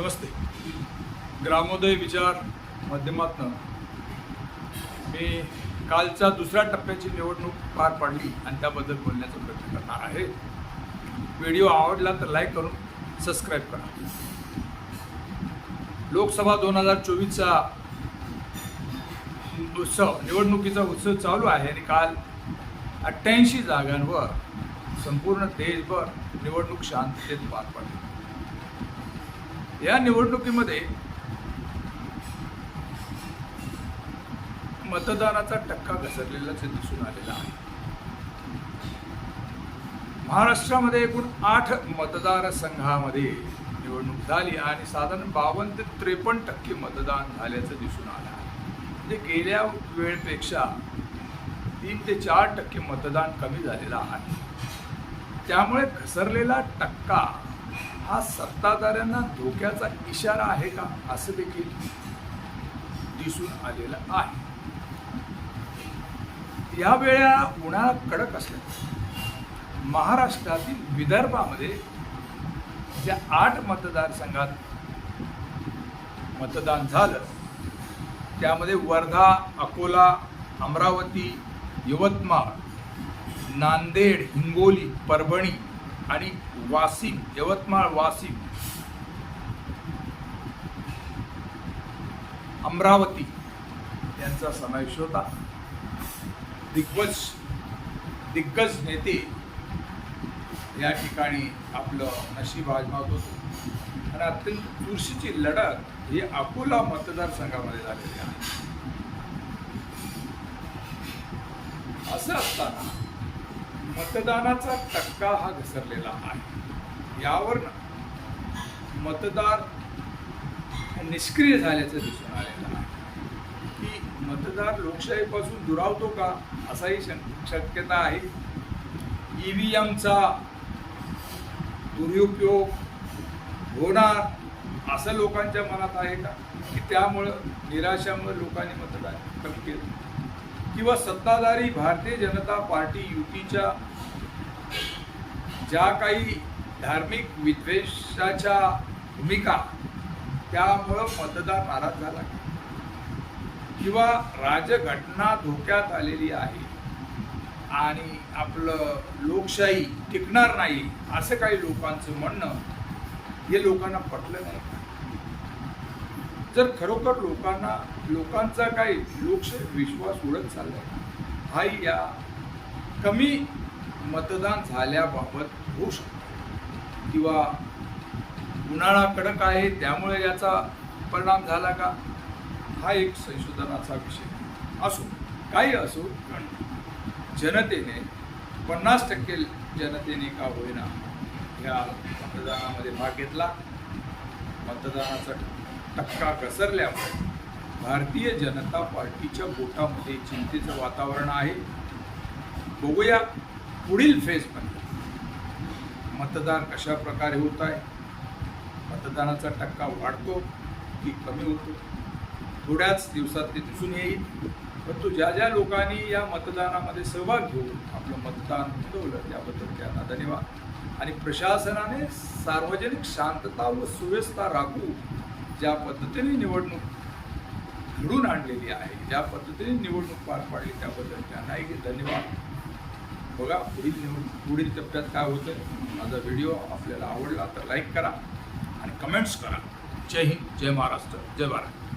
नमस्ते. ग्रामोदय विचार माध्यमातून मी कालच्या दुसऱ्या टप्प्याची निवडणूक पार पाडली आणि त्याबद्दल बोलण्याचा प्रयत्न करणार आहे. व्हिडिओ आवडला तर लाईक करून सबस्क्राईब करा. लोकसभा दोन हजार चोवीसचा उत्सव निवडणुकीचा उत्सव चालू आहे आणि काल अठ्ठ्याऐंशी जागांवर संपूर्ण देशभर निवडणूक शांततेत पार पडली. या निवडणुकीमध्ये मतदानाचा टक्का घसरलेलाच दिसून आलेला आहे. महाराष्ट्रामध्ये एकूण आठ मतदारसंघामध्ये निवडणूक झाली आणि साधारण बावन्न ते त्रेपन्न टक्के मतदान झाल्याचं दिसून आलं म्हणजे गेल्या वेळेपेक्षा तीन ते चार टक्के मतदान कमी झालेलं आहे. त्यामुळे घसरलेला टक्का हा सत्ताधाऱ्यांना धोक्याचा इशारा आहे का? असं देखील दिसून आलेलं आहे. या वेळा उन्हाळा कडक असल्या महाराष्ट्रातील विदर्भामध्ये ज्या आठ मतदारसंघात मतदान झालं. त्यामध्ये वर्धा अकोला अमरावती यवतमाळ नांदेड हिंगोली परभणी आणि वाशिम यवतमाळ वाशिम अमरावती यांचा समावेश होता. दिग्गज दिग्गज नेते या ठिकाणी आपलं नशीब आजमावत होतो. आणि अत्यंत चुरशीची लढत ही अकोला मतदारसंघामध्ये झालेली आहे. असं असताना मतदानाचा टक्का हा घसरलेला आहे. यावर मतदार निष्क्रिय झाल्याचं दिसून आलेलं आहे. की मतदार लोकशाहीपासून दुरावतो का? असाही शक्यता आहे. ई व्ही एमचा दुरुपयोग होणार असं लोकांच्या मनात आहे का? की त्यामुळं निराशामुळे लोकांनी मतदान कमी केलं? किंवा सत्ताधारी भारतीय जनता पार्टी युतीच्या ज्या काही धार्मिक विद्वेषाच्या भूमिका त्यामुळं मतदार नाराज झाला. किंवा राजघटना धोक्यात आलेली आहे आणि आपलं लोकशाही टिकणार नाही असं काही लोकांचं म्हणणं हे लोकांना पटलं नाही. जर खरोखर लोकांना लोकांचा काही लोकश विश्वास उडत चाललाय हा या कमी मतदान झाल्याबाबत होऊ शकतो. किंवा उन्हाळा कडक आहे त्यामुळे याचा परिणाम झाला का? हा एक संशोधनाचा विषय असो काही असो पण जनतेने पन्नास टक्के जनतेने का होईना या मतदानामध्ये भाग घेतला? मतदानाचा टक्का घसरल्यामुळे भारतीय जनता पार्टीच्या बोटामध्ये चिंतेचं वातावरण आहे. बघूया पुढील फेजमध्ये मतदान कशा प्रकारे होत आहे. मतदानाचा टक्का वाढतो की कमी होतो? थोड्याच दिवसात ते दिसून येईल. परंतु ज्या ज्या लोकांनी या मतदानामध्ये सहभाग घेऊन आपलं मतदान नोंदवलं त्याबद्दल त्यांना धन्यवाद. आणि प्रशासनाने सार्वजनिक शांतता व सुव्यवस्था राखू ज्या पद्धतीने निवडणूक घडून आणलेली आहे ज्या पद्धतीने निवडणूक पार पाडली त्याबद्दल त्यांनाही धन्यवाद. बघा पुढील निवडणूक पुढील टप्प्यात काय होतं माझा व्हिडिओ आपल्याला आवडला तर लाईक करा आणि कमेंट्स करा. जय हिंद जय महाराष्ट्र जय भारत.